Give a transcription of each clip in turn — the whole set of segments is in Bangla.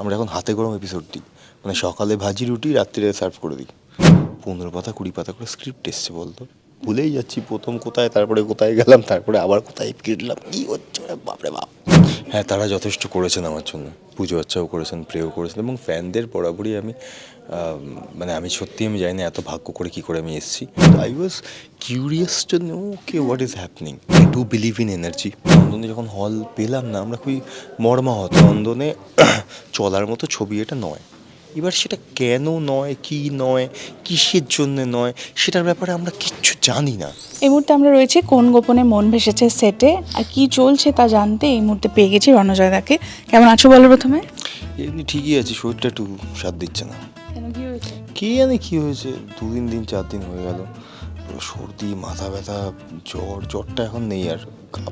আমরা এখন হাতে গরম এপিসোড দিই। মানে সকালে ভাজি রুটি, রাত্রিরে সার্ভ করে দিই। পনেরো পাতা, কুড়ি পাতা করে স্ক্রিপ্ট এসছে বলতো ভুলেই যাচ্ছি প্রথম কোথায়, তারপরে কোথায় গেলাম, তারপরে আবার কোথায় কেটলাম কী হচ্ছে বাপরে বাপ। হ্যাঁ তারা যথেষ্ট করেছেন আমার জন্য। পুজো আচ্চাও করেছেন, প্রেও করেছেন এবং ফ্যানদের বরাবরই আমি মানে আমি সত্যি আমি জানি না এত ভাগ্য করে কি করে আমি এসেছি। I was curious to know K what is happening I do believe in energy নন্দনে যখন হল পেলাম না, আমরা খুবই মর্মাহত। নন্দনে চলার মতো ছবি এটা নয়। এবার সেটা কেন নয়, কি নয়, কিসের জন্য নয়, সেটার ব্যাপারে আমরা কিচ্ছু জানি না। এই মুহূর্তে আমরা রয়েছে কোন গোপনে মন ভেসেছে সেটে আর কি চলছে তা জানতে এই মুহূর্তে পেয়ে গেছি রণজয়দাকে কেমন আছো বলো প্রথমে? এমনি ঠিকই আছে শরীরটা একটু সাথ দিচ্ছে না। কি জানে কী হয়েছে দুদিন দিন চার দিন হয়ে গেল। সর্দি মাথা ব্যথা জ্বর জ্বরটা এখন নেই আর।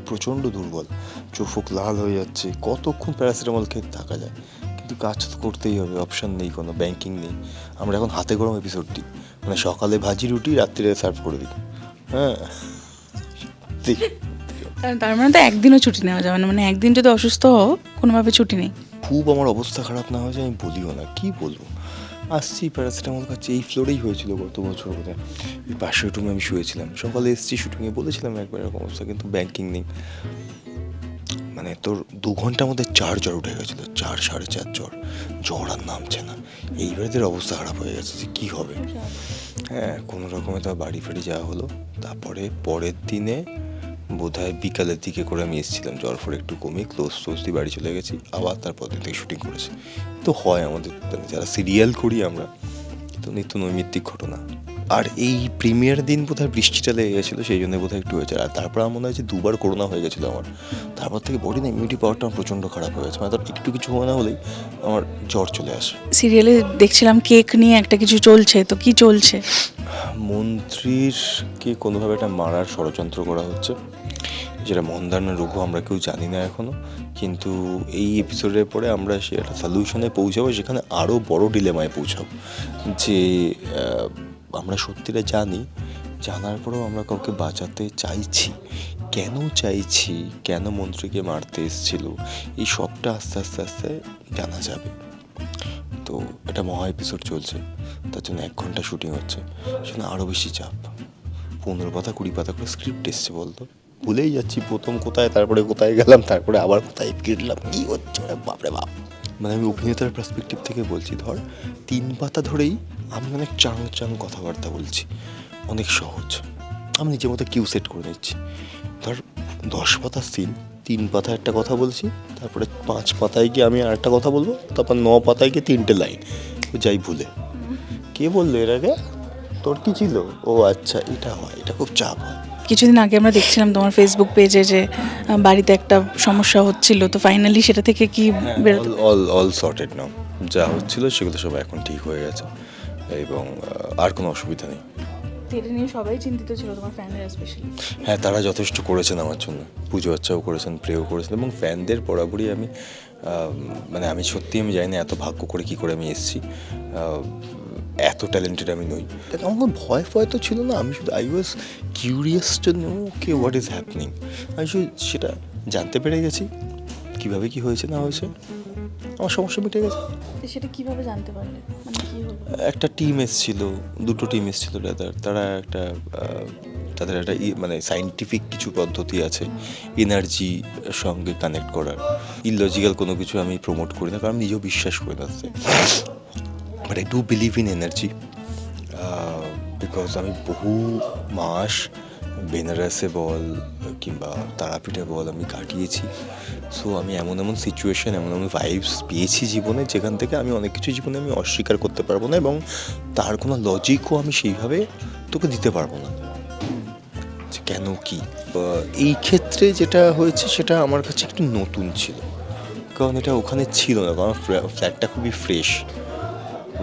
প্রচণ্ড দুর্বল চোখ ফোক লাল হয়ে যাচ্ছে কতক্ষণ প্যারাসিটামল খেতে থাকা যায়? কিন্তু কাজ তো করতেই হবে অপশান নেই কোনো ব্যাংকিং নেই। আমরা এখন হাতে গরম এপিসোডটি মানে সকালে ভাজি রুটি রাত্রিরে সার্ভ করে দিই। হ্যাঁ। তার মানে তো একদিনও ছুটি নেওয়া যাবে না মানে একদিন যদি অসুস্থ হও কোনোভাবে ছুটি নেই। খুব আমার অবস্থা খারাপ না হয়েছে আমি বলিও না কি বলব? আসছি প্যারাসিটামল খাচ্ছি এই ফ্লোরেই হয়েছিল গত বছর বোধ হয় এই পাশের রুমে আমি শুয়েছিলাম। সকালে এসেছি শুটিংয়ে বলেছিলাম একবার এরকম অবস্থা কিন্তু ব্যাংকিং নেই। মানে তোর দু ঘণ্টার মধ্যে চার জ্বর উঠে গেছিল, চার, সাড়ে চার জ্বর। জ্বর আর নামছে না। এইবারেদের অবস্থা খারাপ হয়ে গেছে যে কী হবে? হ্যাঁ কোনো রকমে তো বাড়ি ফেরি যাওয়া হলো। তারপরে পরের দিনে বোধহয় বিকালের দিকে করে আমি এসেছিলাম, জ্বর ফর একটু কমে ক্লোজ টোজ দিয়ে বাড়ি চলে গেছি। আবার তারপর দিন থেকে শুটিং করেছি। তো হয় আমাদের মানে যারা সিরিয়াল করি আমরা তো নিত্য নৈমিত্তিক ঘটনা। আর এই প্রিমিয়ার দিন বোধহয় বৃষ্টিটা লেগে গেছিল সেই জন্য বোধহয় একটু হয়েছে। আর তারপর আমার মনে হয় যে দুবার করোনা হয়ে গেছিল আমার। তারপর থেকে বডি না ইমিউনিটি পাওয়ারটা আমার প্রচণ্ড খারাপ হয়ে গেছে। মানে ধর একটু কিছু হয় না হলেই আমার জ্বর চলে আসে। সিরিয়ালে দেখছিলাম কেক নিয়ে একটা কিছু চলছে তো কি চলছে? মন্ত্রীরকে কোনোভাবে একটা মারার ষড়যন্ত্র করা হচ্ছে যেটা মন্দার না রঘু আমরা কেউ জানি না এখনও কিন্তু এই এপিসোডের পরে আমরা সে একটা সলিউশনে পৌঁছাবো সেখানে আরও বড় ডিলেমায় পৌঁছাবো। যে আমরা সত্যিটা জানি, জানার পরেও আমরা কাউকে বাঁচাতে চাইছি। কেন চাইছি? কেন মন্ত্রীকে মারতে এসেছিল? এই সবটা আস্তে আস্তে আস্তে জানা যাবে। তো এটা মহা এপিসোড চলছে, তার জন্য এক ঘণ্টা শুটিং হচ্ছে। সেখানে আরও বেশি চাপ। পনেরো পাতা, কুড়ি পাতা করে স্ক্রিপ্ট এসছে বলতো। ভুলেই যাচ্ছি, প্রথম কোথায়, তারপরে কোথায় গেলাম, তারপরে আবার কোথায় ফিরলাম কী হচ্ছে? বাপরে বাপ। মানে আমি অভিনেতার পার্সপেক্টিভ থেকে বলছি, ধর, তিন পাতা ধরেই আমি অনেক চাং চাং কথাবার্তা বলছি, অনেক সহজ। আমি নিজের মতো কিউ সেট করে নিচ্ছি। ধর, দশ পাতা সিন তিন পাতায় একটা কথা বলছি, তারপরে পাঁচ পাতায় গিয়ে আমি আরেকটা কথা বলব, তারপর ন পাতায় গিয়ে তিনটে লাইন যাই ভুলে। কে বলল এর আগে? তোর কি ছিল? ও আচ্ছা এটা হয়, এটা খুব চাপ হয়। কিছুদিন আগে আমরা দেখছিলাম তোমার ফেসবুক পেজে যে বাড়িতে একটা সমস্যা হচ্ছিল। তো ফাইনালি সেটা থেকে কি বেরোতে অল অল সর্টেড নাও যা হচ্ছিল সেগুলো সব এখন ঠিক হয়ে গেছে। এবং আর কোনো অসুবিধা নেই। এটা নিয়ে সবাই চিন্তিত ছিল তোমার ফ্যানের স্পেশালি হ্যাঁ তারা যথেষ্ট করেছেন আমার জন্য। পুজো আচ্চাও করেছেন প্রেও করেছেন। এবং ফ্যানদের বরাবরই আমি মানে আমি সত্যি আমি জানি না এত ভাগ্য করে কি করে আমি এসেছি। এত ট্যালেন্টেড আমি নই। আমার কোনো ভয় ফয় তো ছিল না আমি শুধু I was curious to know K what is happening আমি শুধু সেটা জানতে পেরে গেছি কীভাবে কি হয়েছে না হয়েছে আমার সমস্যা মিটে গেছে। সেটা কীভাবে জানতে পারলে? মানে কি হলো? একটা টিম এসেছিল দুটো টিম এসেছিল রাদার তারা একটা তাদের একটা ই- মানে সাইন্টিফিক কিছু পদ্ধতি আছে এনার্জি সঙ্গে কানেক্ট করার। ইলজিক্যাল কোনো কিছু আমি প্রমোট করি না কারণ আমি নিজেও বিশ্বাস করি না। But I do believe in energy because আমি বহু মাস বেনারসে বল কিংবা তারাপীঠে বল আমি কাটিয়েছি। সো আমি এমন এমন সিচুয়েশন এমন এমন ভাইবস পেয়েছি জীবনে, যেখান থেকে আমি অনেক কিছু জীবনে আমি অস্বীকার করতে পারব না এবং তার কোনো লজিকও আমি সেইভাবে তোকে দিতে পারব না। যে কেন কি? এই ক্ষেত্রে যেটা হয়েছে, সেটা আমার কাছে একটু নতুন ছিল। কারণ এটা ওখানে ছিল না, কারণ ফ্ল্যাটটা খুবই ফ্রেশ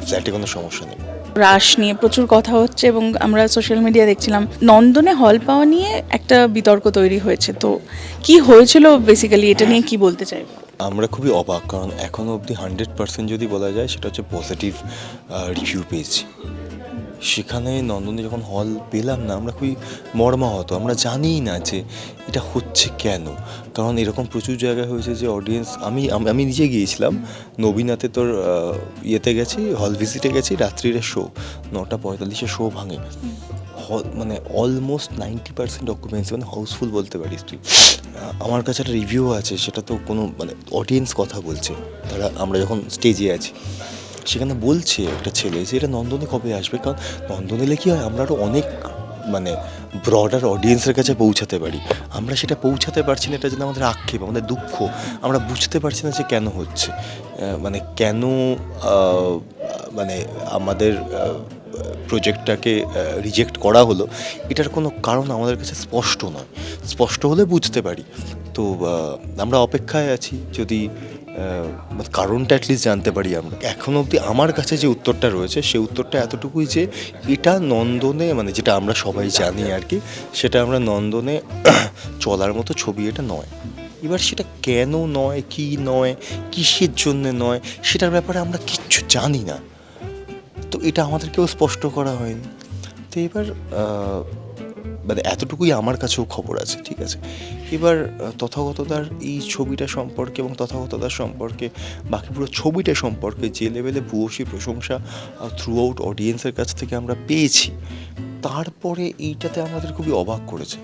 ফ্ল্যাটে কোনো সমস্যা নেই। রাশ নিয়ে প্রচুর কথা হচ্ছে এবং আমরা সোশ্যাল মিডিয়া দেখছিলাম। নন্দনে হল পাওয়া নিয়ে একটা বিতর্ক তৈরি হয়েছে। তো কি হয়েছিল বেসিক্যালি এটা নিয়ে কি বলতে চাইব? আমরা খুবই অবাক কারণ এখনও অবধি হান্ড্রেড পার্সেন্ট যদি বলা যায় সেটা হচ্ছে পজিটিভ রিভিউ পেয়েছি। সেখানে নন্দনে যখন হল পেলাম না, আমরা খুবই মর্মাহত। আমরা জানিই না যে এটা হচ্ছে কেন। কারণ এরকম প্রচুর জায়গায় হয়েছে যে অডিয়েন্স আমি, আমি- নিজে গিয়েছিলাম। নবীনাতে তোর ইয়েতে গেছি, হল ভিজিটে গেছি, রাত্রিরে শো নটা পঁয়তাল্লিশে শো ভাঙে। হল মানে অলমোস্ট নাইনটি পার্সেন্ট অকুপেন্সি মানে হাউসফুল বলতে পারিস তুই। আমার কাছে একটা রিভিউ আছে, সেটা তো কোনো মানে অডিয়েন্স কথা বলছে। তারা, আমরা যখন স্টেজে আছি। সেখানে বলছে একটা ছেলে যে, এটা নন্দনে কবে আসবে? কারণ নন্দন এলে কি হয়, আমরা আরও অনেক মানে ব্রডার অডিয়েন্সের কাছে পৌঁছাতে পারি। আমরা সেটা পৌঁছাতে পারছি না, এটা যেন আমাদের আক্ষেপ, আমাদের দুঃখ। আমরা বুঝতে পারছি না যে কেন হচ্ছে। মানে কেন মানে আমাদের প্রজেক্টটাকে রিজেক্ট করা হলো, এটার কোনো কারণ আমাদের কাছে স্পষ্ট নয়। স্পষ্ট হলে বুঝতে পারি। তো আমরা অপেক্ষায় আছি, যদি কারণটা অ্যাটলিস্ট জানতে পারি আমরা। এখনও অবধি আমার কাছে যে উত্তরটা রয়েছে সেই উত্তরটা এতটুকুই যে এটা নন্দনে মানে যেটা আমরা সবাই জানি আর কি, সেটা আমরা নন্দনে চলার মতো ছবি এটা নয়। এবার সেটা কেন নয়, কি নয়, কিসের জন্যে নয়, সেটার ব্যাপারে আমরা কিচ্ছু জানি না। তো এটা আমাদেরকেও স্পষ্ট করা হয়নি। তো এবার মানে এতটুকুই আমার কাছেও খবর আছে, ঠিক আছে? এবার তথাগতদার এই ছবিটা সম্পর্কে এবং তথাগতদার সম্পর্কে, বাকি পুরো ছবিটা সম্পর্কে যে লেভেলে ভূয়সী প্রশংসা থ্রু আউট অডিয়েন্সের কাছ থেকে আমরা পেয়েছি, তারপরে এইটাতে আমাদের খুবই অবাক করেছে।